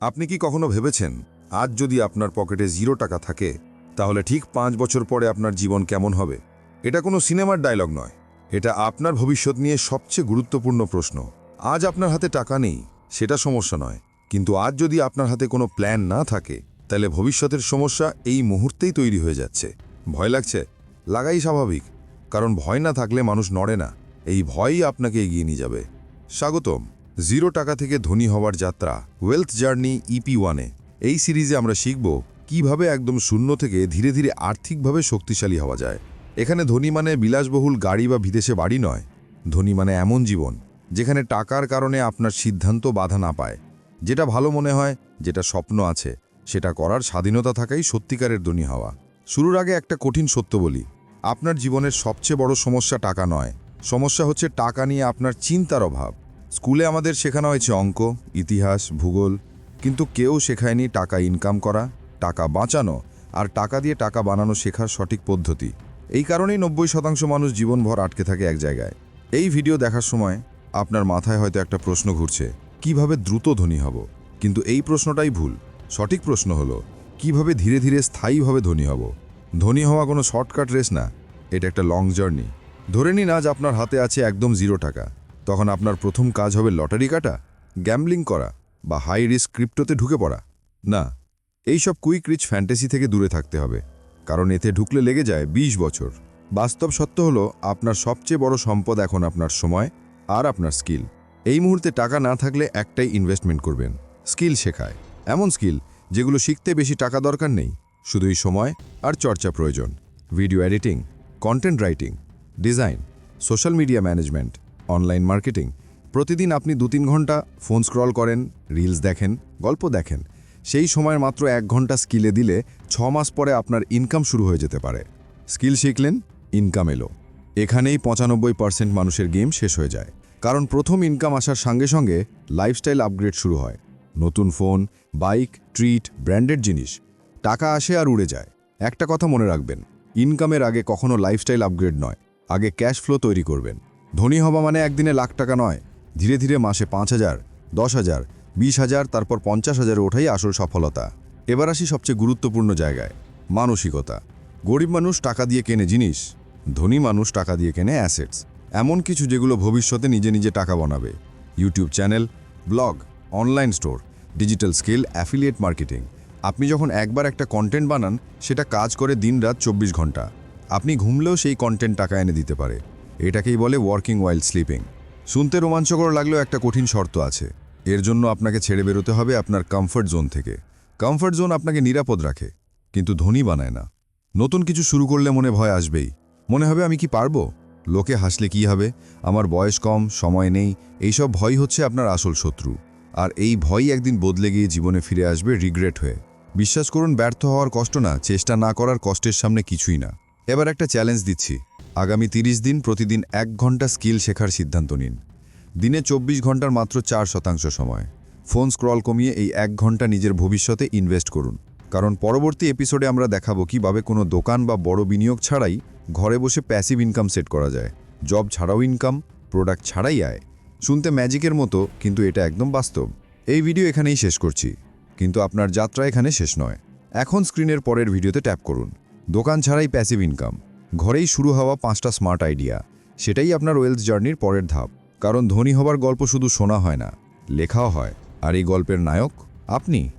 আপনি কি কখনো ভেবেছেন, আজ যদি আপনার পকেটে জিরো টাকা থাকে, তাহলে ঠিক পাঁচ বছর পরে আপনার জীবন কেমন হবে? এটা কোনো সিনেমার ডায়লগ নয়। এটা আপনার ভবিষ্যৎ নিয়ে সবচেয়ে গুরুত্বপূর্ণ প্রশ্ন। আজ আপনার হাতে টাকা নেই, সেটা সমস্যা নয়। কিন্তু আজ যদি আপনার হাতে কোনো প্ল্যান না থাকে, তাহলে ভবিষ্যতের সমস্যা এই মুহূর্তেই তৈরি হয়ে যাচ্ছে। ভয় লাগছে? লাগাই স্বাভাবিক। কারণ ভয় না থাকলে মানুষ নড়ে না। এই ভয়ই আপনাকে এগিয়ে নিয়ে যাবে। স্বাগতম। জিরো টাকা থেকে ধনী হওয়ার যাত্রা ওয়েলথ জার্নি ইপি ওয়ানে এই সিরিজে আমরা শিখব কীভাবে একদম শূন্য থেকে ধীরে ধীরে আর্থিকভাবে শক্তিশালী হওয়া যায়। এখানে ধনী মানে বিলাসবহুল গাড়ি বা বিদেশে বাড়ি নয়। ধনী মানে এমন জীবন, যেখানে টাকার কারণে আপনার সিদ্ধান্ত বাধা না পায়। যেটা ভালো মনে হয়, যেটা স্বপ্ন আছে, সেটা করার স্বাধীনতা থাকাই সত্যিকারের ধনী হওয়া। শুরুর আগে একটা কঠিন সত্য বলি, আপনার জীবনের সবচেয়ে বড় সমস্যা টাকা নয়। সমস্যা হচ্ছে টাকা নিয়ে আপনার চিন্তার অভাব। স্কুলে আমাদের শেখানো হয়েছে অঙ্ক, ইতিহাস, ভূগোল, কিন্তু কেউ শেখায়নি টাকা ইনকাম করা, টাকা বাঁচানো আর টাকা দিয়ে টাকা বানানো শেখার সঠিক পদ্ধতি। এই কারণেই নব্বই শতাংশ মানুষ জীবনভর আটকে থাকে এক জায়গায়। এই ভিডিও দেখার সময় আপনার মাথায় হয়তো একটা প্রশ্ন ঘুরছে, কীভাবে দ্রুত ধনী হব? কিন্তু এই প্রশ্নটাই ভুল। সঠিক প্রশ্ন হলো, কীভাবে ধীরে ধীরে স্থায়ীভাবে ধনী হব? ধনী হওয়া কোনো শর্টকাট রেস না, এটা একটা লং জার্নি ধরে নিন আজ আপনার হাতে আছে একদম জিরো টাকা। তখন আপনার প্রথম কাজ হবে লটারি কাটা, গ্যাম্বলিং করা বা হাই রিস্ক ক্রিপ্টোতে ঢুকে পড়া। না, এইসব কুইক রিচ ফ্যান্টাসি থেকে দূরে থাকতে হবে, কারণ এতে ঢুকলে লেগে যায় ২০ বছর। বাস্তব সত্য হলো, আপনার সবচেয়ে বড় সম্পদ এখন আপনার সময় আর আপনার স্কিল। এই মুহূর্তে টাকা না থাকলে একটাই ইনভেস্টমেন্ট করবেন, স্কিল শেখায়। এমন স্কিল যেগুলো শিখতে বেশি টাকা দরকার নেই, শুধুই সময় আর চর্চা প্রয়োজন। Video editing content writing design social media management online marketing. প্রতিদিন আপনি দু তিন ঘণ্টা ফোন স্ক্রল করেন, রিলস দেখেন, গল্প দেখেন। সেই সময়ের মাত্র এক ঘণ্টা স্কিলে দিলে ছ মাস পরে আপনার ইনকাম শুরু হয়ে যেতে পারে। স্কিল শিখলেন, ইনকাম এলো। এখানেই পঁচানব্বই পার্সেন্ট মানুষের গেম শেষ হয়ে যায়। কারণ প্রথম ইনকাম আসার সঙ্গে সঙ্গে লাইফস্টাইল আপগ্রেড শুরু হয়। নতুন ফোন, বাইক, ট্রিট, ব্র্যান্ডেড জিনিস। টাকা আসে আর উড়ে যায়। একটা কথা মনে রাখবেন, ইনকামের আগে কখনো লাইফস্টাইল আপগ্রেড নয়, আগে ক্যাশ ফ্লো তৈরি করবেন। ধনী হওয়া মানে একদিনে লাখ টাকা নয়। ধীরে ধীরে মাসে পাঁচ হাজার, দশ হাজার, বিশ হাজার, তারপর পঞ্চাশ হাজারে ওঠাই আসল সফলতা। এবার আসি সবচেয়ে গুরুত্বপূর্ণ জায়গায়, মানসিকতা। গরিব মানুষ টাকা দিয়ে কেনে জিনিস, ধনী মানুষ টাকা দিয়ে কেনে অ্যাসেটস এমন কিছু যেগুলো ভবিষ্যতে নিজে নিজে টাকা বানাবে। YouTube channel, blog, online store, digital skill, affiliate marketing. আপনি যখন একবার একটা কন্টেন্ট বানান, সেটা কাজ করে দিনরাত চব্বিশ ঘণ্টা। আপনি ঘুমলেও সেই কন্টেন্ট টাকা এনে দিতে পারে। এটাকেই বলে ওয়ার্কিং ওয়াইল্ড স্লিপিং শুনতে রোমাঞ্চকর লাগলেও একটা কঠিন শর্ত আছে। এর জন্য আপনাকে ছেড়ে বেরোতে হবে আপনার কমফর্ট জোন থেকে। কমফর্ট জোন আপনাকে নিরাপদ রাখে, কিন্তু ধনী বানায় না। নতুন কিছু শুরু করলে মনে ভয় আসবেই। মনে হবে আমি কি পারব? লোকে হাসলে কি হবে? আমার বয়স কম, সময় নেই, এইসব ভয় হচ্ছে আপনার আসল শত্রু। আর এই ভয়ই একদিন বদলে গিয়ে জীবনে ফিরে আসবে রিগ্রেট হয়ে। বিশ্বাস করুন, ব্যর্থ হওয়ার কষ্ট না, চেষ্টা না করার কষ্টের সামনে কিছুই না। এবার একটা চ্যালেঞ্জ দিচ্ছি। আগামী তিরিশ দিন প্রতিদিন এক ঘণ্টা স্কিল শেখার সিদ্ধান্ত নিন। দিনে চব্বিশ ঘণ্টার মাত্র চার শতাংশ সময়। ফোন স্ক্রল কমিয়ে এই এক ঘণ্টা নিজের ভবিষ্যতে ইনভেস্ট করুন। কারণ পরবর্তী এপিসোডে আমরা দেখাবো কীভাবে কোনো দোকান বা বড় বিনিয়োগ ছাড়াই ঘরে বসে প্যাসিভ ইনকাম সেট করা যায়। জব ছাড়াও ইনকাম প্রোডাক্ট ছাড়াই আয়। শুনতে ম্যাজিকের মতো, কিন্তু এটা একদম বাস্তব। এই ভিডিও এখানেই শেষ করছি। কিন্তু আপনার যাত্রা এখানে শেষ নয়। এখন স্ক্রিনের পরের ভিডিওতে ট্যাপ করুন। দোকান ছাড়াই প্যাসিভ ইনকাম ঘরেই শুরু হওয়া পাঁচটা স্মার্ট আইডিয়া সেটাই আপনার ওয়েলথ জার্নির পরের ধাপ। কারণ ধনী হবার গল্প শুধু শোনা হয় না, লেখাও হয়। আর এই গল্পের নায়ক আপনি?